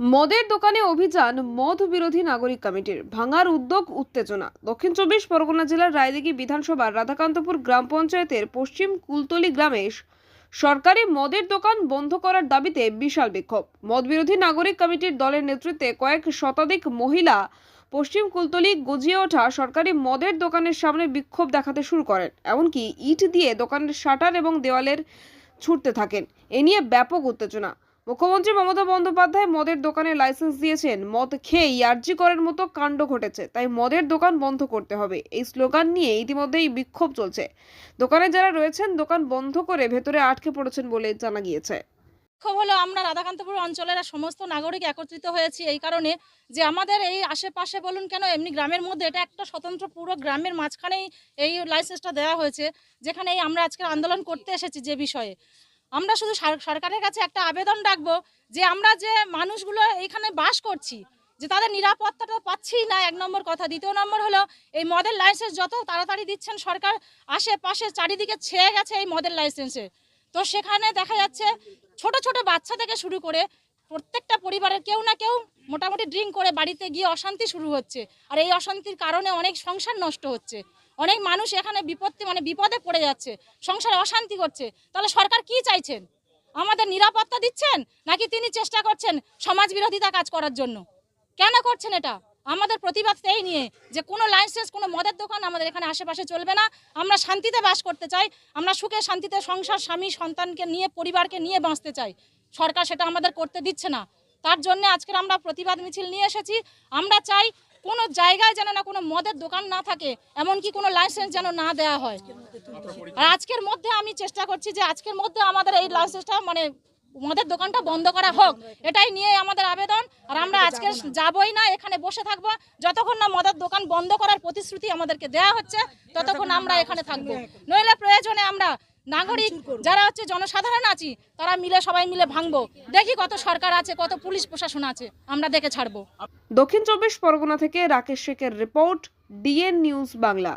মদের দোকানে অভিযান মদ বিরোধী নাগরিক কমিটির ভাঙার উদ্যোগ উত্তেজনা। দক্ষিণ চব্বিশ পরগনা জেলার রায়দিঘি বিধানসভার রাধাকান্তপুর গ্রাম পঞ্চায়েতের পশ্চিম কুলতলি গ্রামে সরকারি মদের দোকান বন্ধ করার দাবিতে বিশাল বিক্ষোভ। মদ বিরোধী নাগরিক কমিটির দলের নেতৃত্বে কয়েক শতাধিক মহিলা পশ্চিম কুলতলি গজিয়ে ওঠা সরকারি মদের দোকানের সামনে বিক্ষোভ দেখাতে শুরু করেন। এমনকি ইট দিয়ে দোকানের শাটার এবং দেওয়ালের ছুটতে থাকেন। এ নিয়ে ব্যাপক উত্তেজনা। মুখ্যমন্ত্রী মমতা বন্দ্যোপাধ্যায় মদের দোকানে লাইসেন্স দিয়েছেন, মদ খেয়ে ইয়ার্জি করার মতো কাণ্ড ঘটেছে, তাই মদের দোকান বন্ধ করতে হবে। এই স্লোগান নিয়ে ইতিমধ্যেই বিক্ষোভ চলছে। দোকানে যারা রয়েছেন, দোকান বন্ধ করে ভেতরে আটকে পড়েছেন বলে জানা গিয়েছে। বিক্ষোভ হলো আমরা রাধাকান্তপুর অঞ্চলের সমস্ত নাগরিক একত্রিত হয়েছি এই কারণে যে আমাদের এই আশেপাশে বলুন কেন, এমনি গ্রামের মধ্যে এটা একটা স্বতন্ত্র পুরো গ্রামের মাঝখানেই এই লাইসেন্সটা দেওয়া হয়েছে যেখানে এই আমরা আজকে আন্দোলন করতে এসেছি যে বিষয়ে। আমরা শুধু সরকারের কাছে একটা আবেদন রাখব যে আমরা যে মানুষগুলো এইখানে বাস করছি, যে তাদের নিরাপত্তাটা পাচ্ছি না, এক নম্বর কথা। দ্বিতীয় নম্বর হলো, এই মদের লাইসেন্স যত তাড়াতাড়ি দিচ্ছেন, সরকার আশেপাশে চারিদিকে ছেয়ে গেছে এই মদের লাইসেন্সে তো সেখানে দেখা যাচ্ছে, ছোট ছোট বাচ্চা থেকে শুরু করে প্রত্যেকটা পরিবারের কেউ না কেউ মোটামুটি ড্রিঙ্ক করে বাড়িতে গিয়ে অশান্তি শুরু হচ্ছে। আর এই অশান্তির কারণে অনেক সংসার নষ্ট হচ্ছে। অনেক মানুষ এখানে বিপত্তি মানে বিপদে পড়ে যাচ্ছে, সংসারে অশান্তি করছে। তাহলে সরকার কি চাইছেন? আমাদের নিরাপত্তা দিচ্ছেন, নাকি তিনি চেষ্টা করছেন সমাজ বিরোধিতা কাজ করার জন্য? কেন করছেন এটা? আমাদের প্রতিবাদ এই নিয়ে যে কোনো লাইসেন্স কোনো মদের দোকান আমাদের এখানে আশেপাশে চলবে না। আমরা শান্তিতে বাস করতে চাই, আমরা সুখে শান্তিতে সংসার, স্বামী, সন্তানকে নিয়ে, পরিবারকে নিয়ে বাঁচতে চাই। সরকার সেটা আমাদের করতে দিচ্ছে না। তার জন্য আজকের আমরা প্রতিবাদ মিছিল নিয়ে এসেছি। আমরা চাই কোনো জায়গায় যেন না কোনো মদের দোকান না থাকে, এমনকি কোনো লাইসেন্স যেন না দেওয়া হয়। আর আজকের মধ্যে আমি চেষ্টা করছি যে আজকের মধ্যে আমাদের এই লাইসেন্সটা মানে মদের দোকানটা বন্ধ করা হোক, এটাই নিয়ে আমাদের আবেদন। আর আমরা আজকে যাবই না, এখানে বসে থাকব। যতক্ষণ না মদের দোকান বন্ধ করার প্রতিশ্রুতি আমাদেরকে দেওয়া হচ্ছে, ততক্ষণ আমরা এখানে থাকব। নইলে প্রয়োজনে আমরা নাগরিক যারা হচ্ছে জনসাধারণ আছি তারা মিলে সবাই মিলে ভাঙবো। দেখি কত সরকার আছে কত পুলিশ প্রশাসন আছে আমরা দেখে ছাড়বো। দক্ষিণ চব্বিশ পরগনা থেকে রাকেশ শেখের রিপোর্ট ডিএন নিউজ বাংলা।